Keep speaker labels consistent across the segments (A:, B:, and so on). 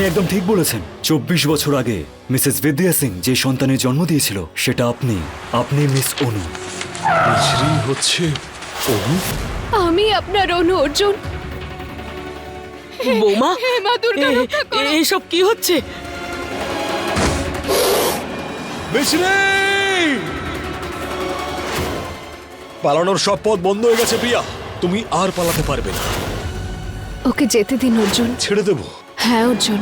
A: আপনি একদম ঠিক বলেছেন। চব্বিশ বছর আগে মিসেস বিদ্যা সিং যে সন্তানের জন্ম দিয়েছিল সেটা আপনি আপনি মিস অনু।
B: মিছরি হচ্ছে অনু?
C: আমি আপনার অনু অর্জুন।
D: বৌমা
C: হে মা দুর্গা
D: এ-
C: রক্ষা করো।
D: এসব কি হচ্ছে?
B: মিছরি! পালানোর সব পথ বন্ধ হয়ে গেছে প্রিয়া। তুমি আর পালাতে পারবে না।
C: ওকে যেতে দিন অর্জুন।
B: ছেড়ে দেবো।
C: হ্যাঁ অর্জুন।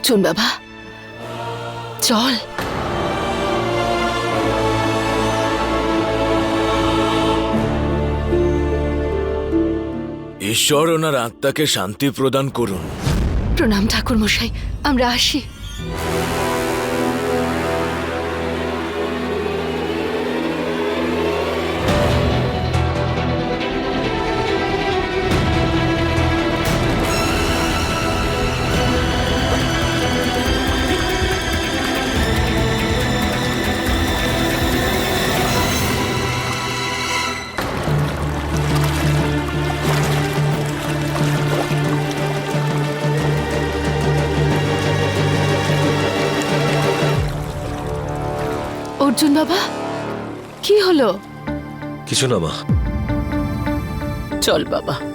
C: অর্জুন বাবা? চল।
E: ঈশ্বর ওনার আত্মাকে শান্তি প্রদান করুন।
C: প্রণাম ঠাকুর মশাই আমরা আসি। অর্জুন বাবা কি হলো?
B: কিছু না মা।
D: চল বাবা।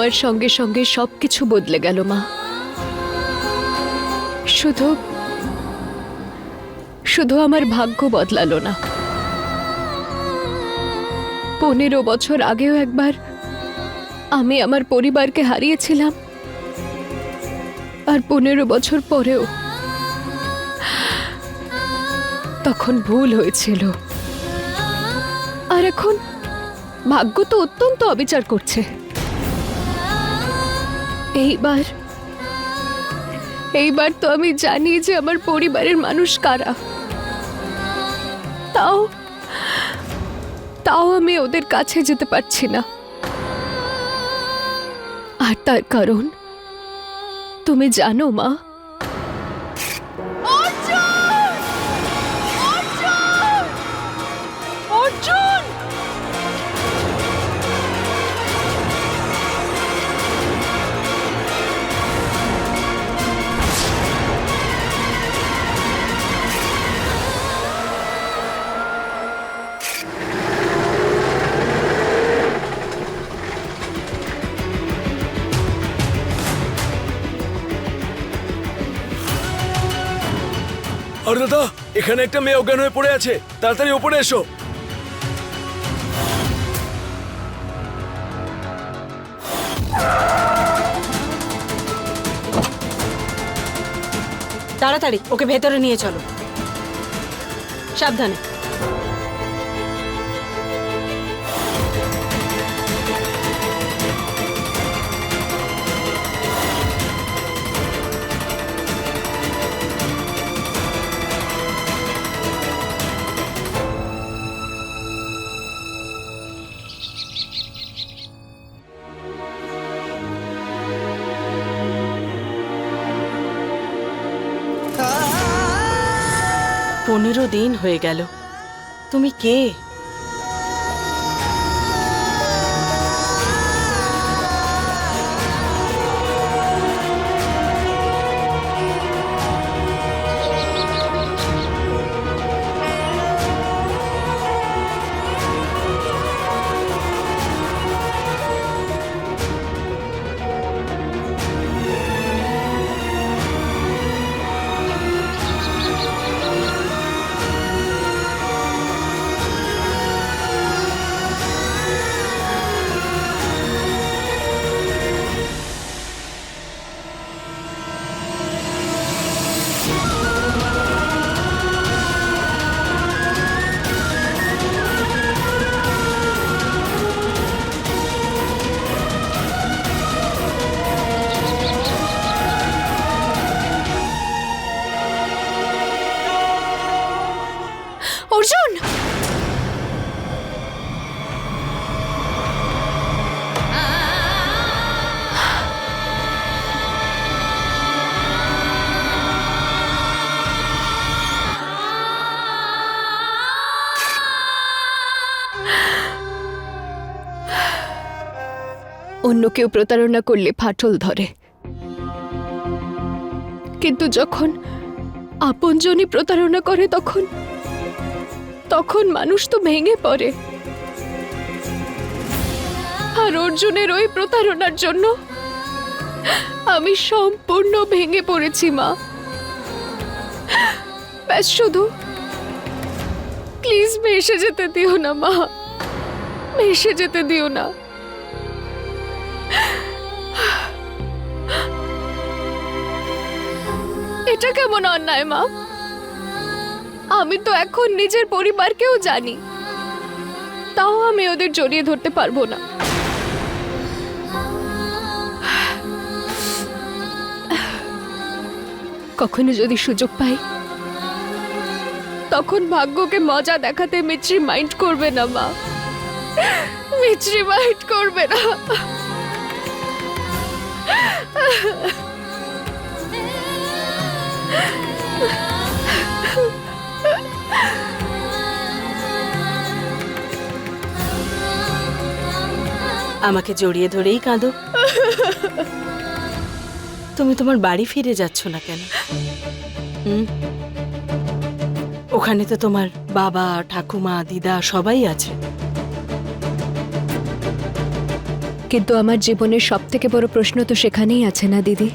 C: সময়ের সঙ্গে সঙ্গে সবকিছু বদলে গেল, মা। শুধু শুধু আমার ভাগ্য বদলালো না। পনেরো বছর আগেও একবার আমি আমার পরিবারকে হারিয়েছিলাম। আর পনেরো বছর পরেও তখন ভুল হয়েছিল। আর এখন ভাগ্য তো অত্যন্ত অবিচার করছে। এইবার এইবার তো আমি জানি যে আমার পরিবারের মানুষ কারা। তাও তাও আমি ওদের কাছে যেতে পারছি না। আর তার কারণ, তুমি জানো মা
E: আর দাদা, এখানে একটা মেয়ে অজ্ঞান হয়ে পড়ে আছে। তাড়াতাড়ি ওপরে এসো।
D: তাড়াতাড়ি, ওকে ভেতরে নিয়ে চলো। সাবধানে। পনেরো দিন হয়ে গেল। তুমি কে?
C: অন্য কেউ প্রতারণা করলে ফাটল ধরে। কিন্তু যখন আপনজনই প্রতারণা করে তখন তখন মানুষ তো ভেঙে পড়ে। আর অর্জুনের ওই প্রতারণার জন্য আমি সম্পূর্ণ ভেঙে পড়েছি, মা। ব্যাস, শুধু প্লিজ ভেসে যেতে দিও না, মা। ভেসে যেতে দিও না। এটা কেমন অন্যায়, মা? আমি তো এখন নিজের পরিবারকেও জানি। তাও আমি ওদের জড়িয়ে ধরতে পারব না। কখনো যদি সুযোগ পাই, তখন ভাগ্যকে মজা দেখাতে মিত্রি মাইন্ড করবে না, মা। মিত্রি মাইন্ড করবে না।
D: আমাকে জড়িয়ে ধরেই কাঁদো। তুমি তোমার বাড়ি ফিরে যাচ্ছ না কেন? ওখানে তো তোমার বাবা, ঠাকুমা, দিদা সবাই আছে।
C: কিন্তু আমার জীবনের সব থেকে বড় প্রশ্ন তো সেখানেই আছে না, দিদি?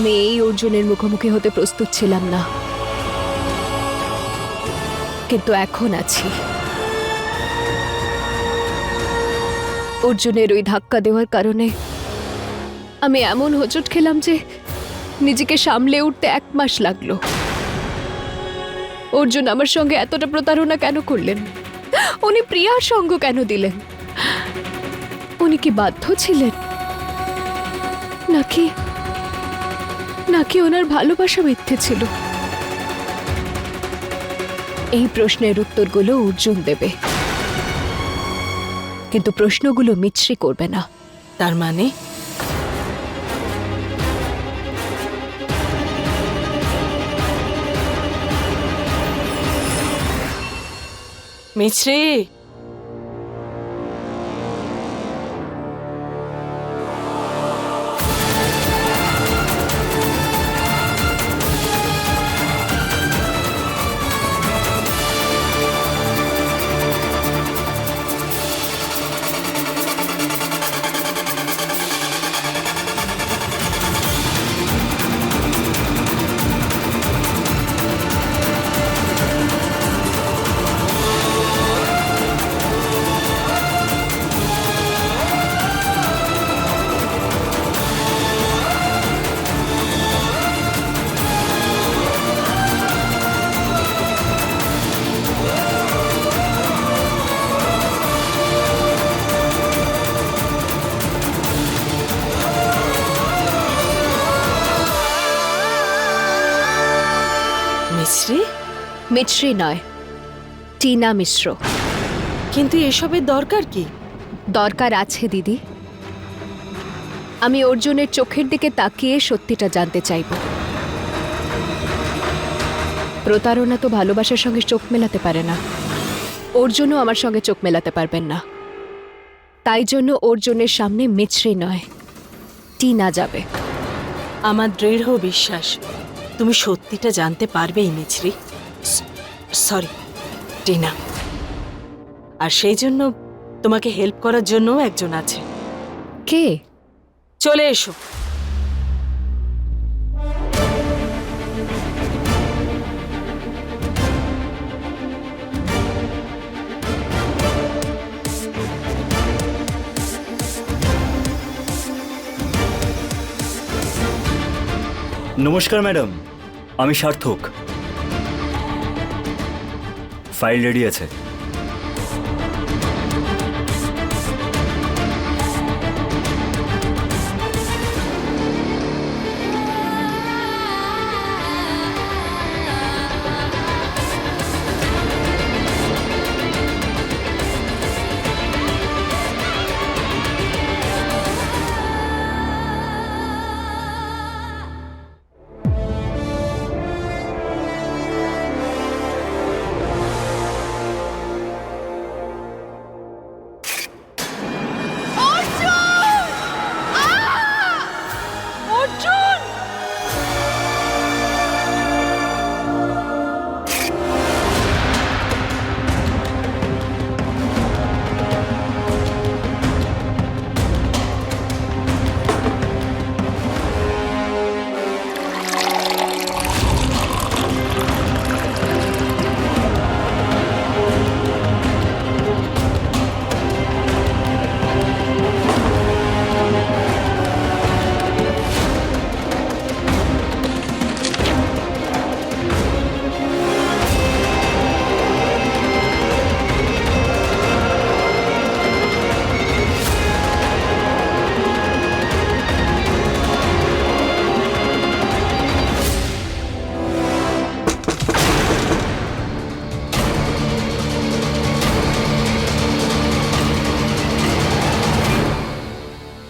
C: আমি এই অর্জুনের মুখোমুখি হতে প্রস্তুত ছিলাম না। কিন্তু এখন আছি। অর্জুনের ওই ধাক্কা দেওয়ার কারণে আমি এমন হোঁচট খেলাম যে নিজেকে সামলে উঠতে এক মাস লাগল। অর্জুন আমার সঙ্গে এতটা প্রতারণা কেন করলেন? উনি প্রিয়ার সঙ্গ কেন দিলেন? উনি কি বাধ্য ছিলেন? নাকি নাকি ওনার ভালোবাসা মিথ্যে ছিল? এই প্রশ্নের উত্তরগুলো অর্জুন দেবে। কিন্তু প্রশ্নগুলো মিছরি করবে না।
D: তার মানে? মিছরি!
C: মিছরি নয় টিনা মিশ্র।
D: কিন্তু এসবের দরকার কি?
C: দরকার আছে দিদি। আমি অর্জুনের চোখের দিকে তাকিয়ে সত্যিটা জানতে চাইব। প্রতারণা তো ভালোবাসার সঙ্গে চোখ মেলাতে পারে না। অর্জুনও আমার সঙ্গে চোখ মেলাতে পারবেন না। তাই জন্য অর্জুনের সামনে মিছরি নয় টিনা যাবে।
D: আমার দৃঢ় বিশ্বাস তুমি সত্যিটা জানতে পারবেই মিছরি। সরি টিনা। আর সেই জন্য তোমাকে হেল্প করার জন্যও একজন আছে।
C: কে?
D: চলে এসো।
A: নমস্কার ম্যাডাম আমি সার্থক। ফাইল রেডি আছে।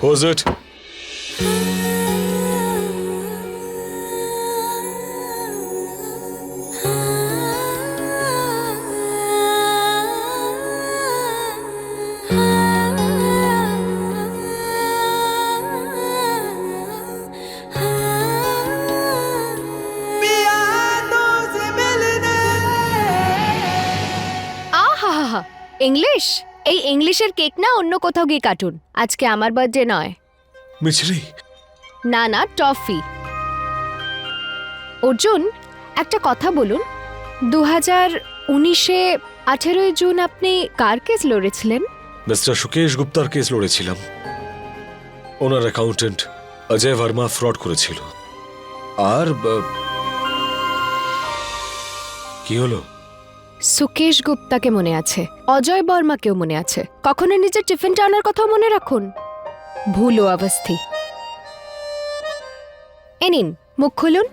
B: Who's it?
C: English. ইংলিশের কেক না অন্য কোথাও গিয়ে কাটুন। আজকে আমার বার্থডে নয়।
B: মিছরি।
C: না না টফি। অর্জুন একটা কথা বলুন। দু হাজার উনিশে আঠেরোই জুন আপনি কার কেস লড়েছিলেন?
B: মিস্টার সুকেশ গুপ্তার কেস লড়েছিলাম। ওনার অ্যাকাউন্টেন্ট অজয় ভার্মা ফ্রড করেছিল। আর কি হলো?
C: সুকেশ গুপ্তাকে মনে আছে। অজয় বর্মাকেও মনে আছে। কখনো নিজের টিফিনটা আনার কথাও মনে রাখুন? ভুলো অবস্থি। এ নিন, মুখ খুলুন।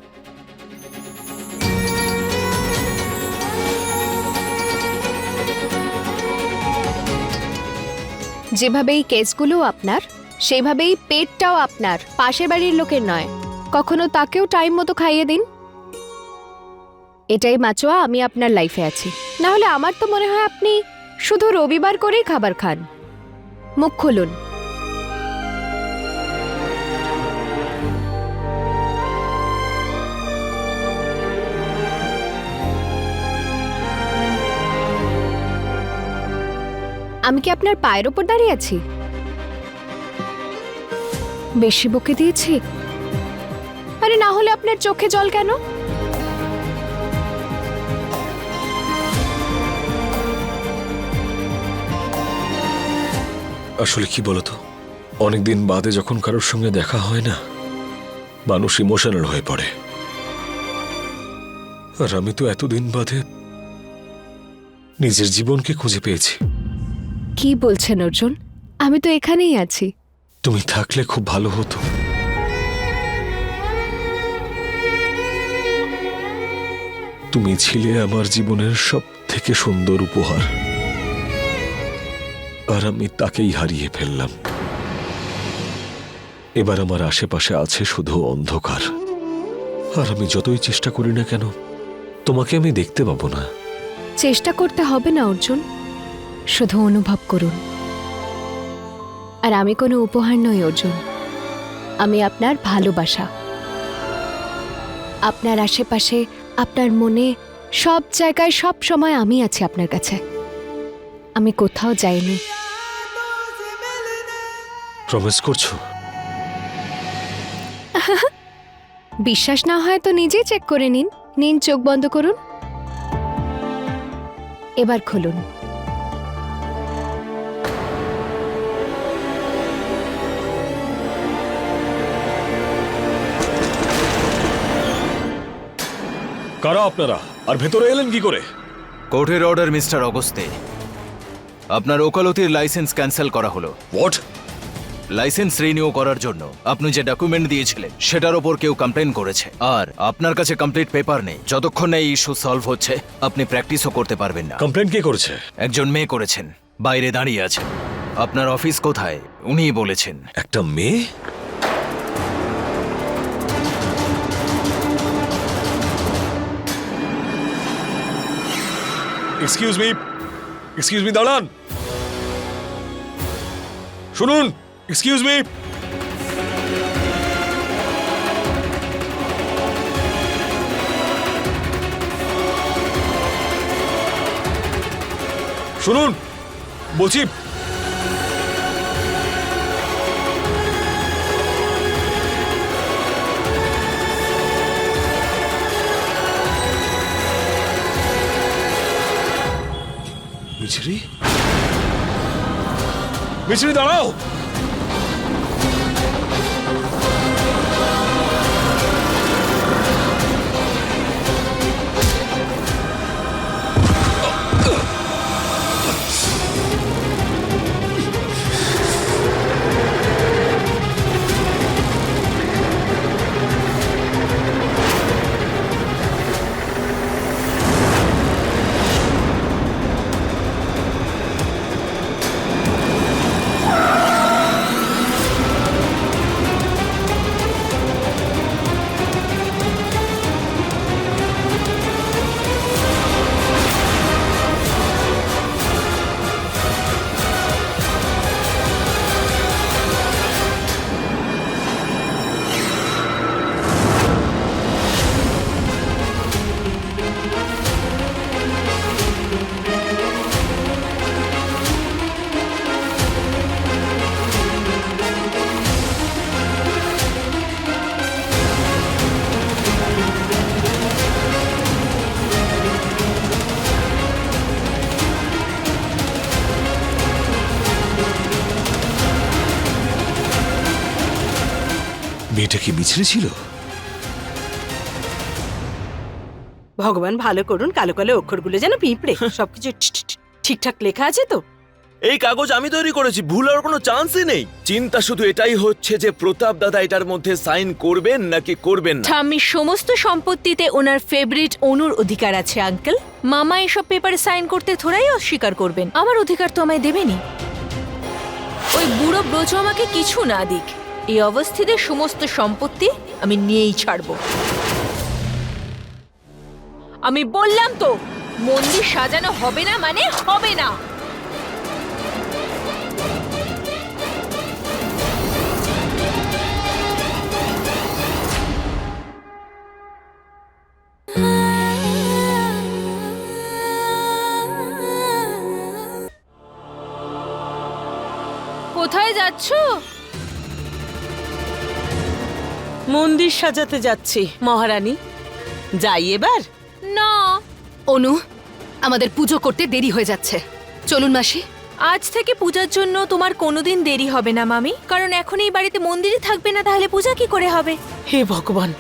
C: যেভাবে এই কেসগুলো আপনার, সেভাবেই পেটটাও আপনার, পাশের বাড়ির লোকের নয়। কখনো তাকেও টাইম মতো খাইয়ে দিন। এটাই মাচোয়া, আমি আপনার লাইফে আছি। না হলে আমার তো মনে হয় আপনি শুধু রবিবার করেই খাবার খান। মুখ খুলুন। আমি কি আপনার পায়ের ওপর দাঁড়িয়ে আছি? বেশি বকে দিয়েছি? আরে না হলে আপনার চোখে জল কেন?
B: আসলে কি বলতো? অনেকদিন বাদে যখন কারোর সঙ্গে দেখা হয় না মানুষ ইমোশনাল হয়ে পড়ে। আর আমি তো এতদিন বাদে নিজের জীবনকে খুঁজে পেয়েছি।
C: কি বলছেন অর্জুন? আমি তো এখানেই আছি।
B: তুমি থাকলে খুব ভালো হতো। তুমি ছিলে আমার জীবনের সব থেকে সুন্দর উপহার। আর আমি তাকেই হারিয়ে ফেললাম। এবার আমার আশেপাশে আছে শুধু অন্ধকার। আর আমি যতই চেষ্টা করি না কেন, তোমাকে আমি দেখতে পাবো না।
C: চেষ্টা করতে হবে না, অর্জুন। শুধু অনুভব করুন। আর আমি কোনো উপহার নই, অর্জুন। আমি আপনার ভালোবাসা। আপনার আশেপাশে, আপনার মনে, সব জায়গায়, সব সময় আমি আছি আপনার কাছে। আমি কোথাও যাইনি।
B: প্রমিস করছ?
C: বিশ্বাস না হয় তো নিজেই চেক করে নিন। নিন চোখ বন্ধ করুন। এবার খুলুন।
B: কারা আপনারা? আর ভেতরে এলেন কি করে?
F: কোর্টের অর্ডার মিস্টার অগস্তে। আপনার ওকালতির লাইসেন্স ক্যান্সেল করা হলো।
B: হোয়াট
F: লাইসেন্স রিনিউ করার জন্য আপনি যে ডকুমেন্ট দিয়েছিলেন সেটার ওপর কেউ কমপ্লেন করেছে। আর আপনার কাছে কমপ্লিট পেপার নেই। যতক্ষণ না এই ইস্যু সলভ হচ্ছে আপনি প্র্যাকটিসও করতে পারবেন না।
B: কমপ্লেন কে করেছে?
F: একজন মেয়ে করেছেন। বাইরে দাঁড়িয়ে আছে। আপনার অফিস কোথায়? উনিই বলেছেন।
B: একটা মেয়ে? এক্সকিউজ মি এক্সকিউজ মি দাঁড়ান। শুনুন। এক্সকিউজ মি শুনুন বলছি। মিছরি? মিছরি দাঁড়াও। মেয়েটা কি মিছরি ছিল?
D: ভগবান ভালো করুন কালো কালো অক্ষরগুলো যেন পিঁপড়ে। সবকিছু ঠিকঠাক লেখা আছে তো?
E: এই কাগজ আমি তৈরি করেছি ভুল আর কোনো চান্সই নেই। চিন্তা শুধু এটাই হচ্ছে যে প্রতাপ দাদা এটার মধ্যে সাইন করবেন নাকি করবেন না?
G: ঠাম্মির সমস্ত সম্পত্তিতে ওনার ফেভারিট অনুর অধিকার আছে আঙ্কেল মামা এসব পেপারে সাইন করতে থোড়াই অস্বীকার করবেন। আমার অধিকার তো আমায় দেবেনি ওই বুড়ো ব্রজ আমাকে কিছু না দিক। এই অবস্থিতে সমস্ত সম্পত্তি আমি নিয়েই ছাড়ব। আমি বললাম তো, মন্দির সাজানো হবে না মানে হবে না। কোথায় যাচ্ছো?
D: মন্দির সাজাতে যাচ্ছি মহারানী। যাই এবার।
G: না।
C: অনু আমাদের পুজো করতে দেরি হয়ে যাচ্ছে। চলুন মাসি।
G: আজ থেকে পূজার জন্য তোমার কোনোদিন দেরি হবে না মামি। কারণ এখন এই বাড়িতে মন্দিরে থাকবে না তাহলে পূজা কি করে হবে?
D: হে ভগবান!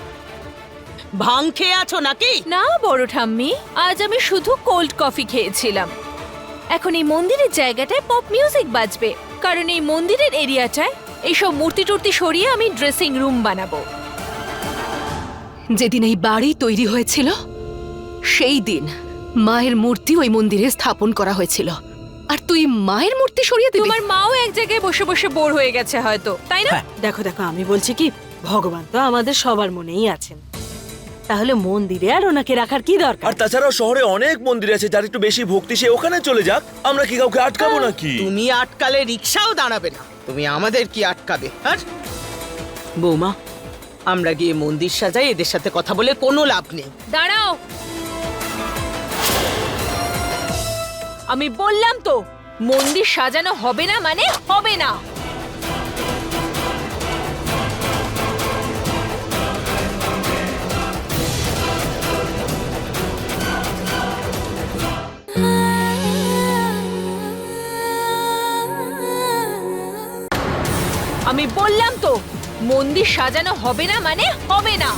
D: ভাং খেয়ে আছো নাকি?
G: না বড় ঠাম্মি। আজ আমি শুধু কোল্ড কফি খেয়েছিলাম। এখন এই মন্দিরের জায়গাটায় পপ মিউজিক বাজবে। কারণ এই মন্দিরের এরিয়াটায় এইসব মূর্তি টুর্তি সরিয়ে আমি ড্রেসিং রুম বানাবো।
C: যেদিন এই বাড়ি তৈরি হয়েছিল
H: সেই দিন মায়ের মূর্তি ওই মন্দিরে স্থাপন করা হয়েছিল। আর তুই মায়ের মূর্তি সরিয়ে দিবি?
G: তোমার মাও এক জায়গায় বসে বসে বোর হয়ে গেছে হয়তো তাই না?
D: দেখো দেখো আমি বলছি কি ভগবান তো আমাদের সবার মনেই আছেন। তাহলে মন্দিরে আর ওনাকে রাখার কি দরকার?
E: আর তাছাড়াও শহরে অনেক মন্দির আছে যার একটু বেশি ভক্তি সে ওখানে চলে যাক। আমরা কি কাউকে আটকাবো নাকি?
I: তুমি আটকালে রিক্সাও দাঁড়াবে না। তুমি আমাদের কি আটকাবে আর বৌমা আমরা গিয়ে মন্দির সাজাই এদের সাথে কথা বলে কোনো লাভ নেই।
G: দাঁড়াও। আমি বললাম তো মন্দির সাজানো হবে না মানে হবে না। আমি বললাম তো মন্দির সাজানো হবে না মানে হবে না।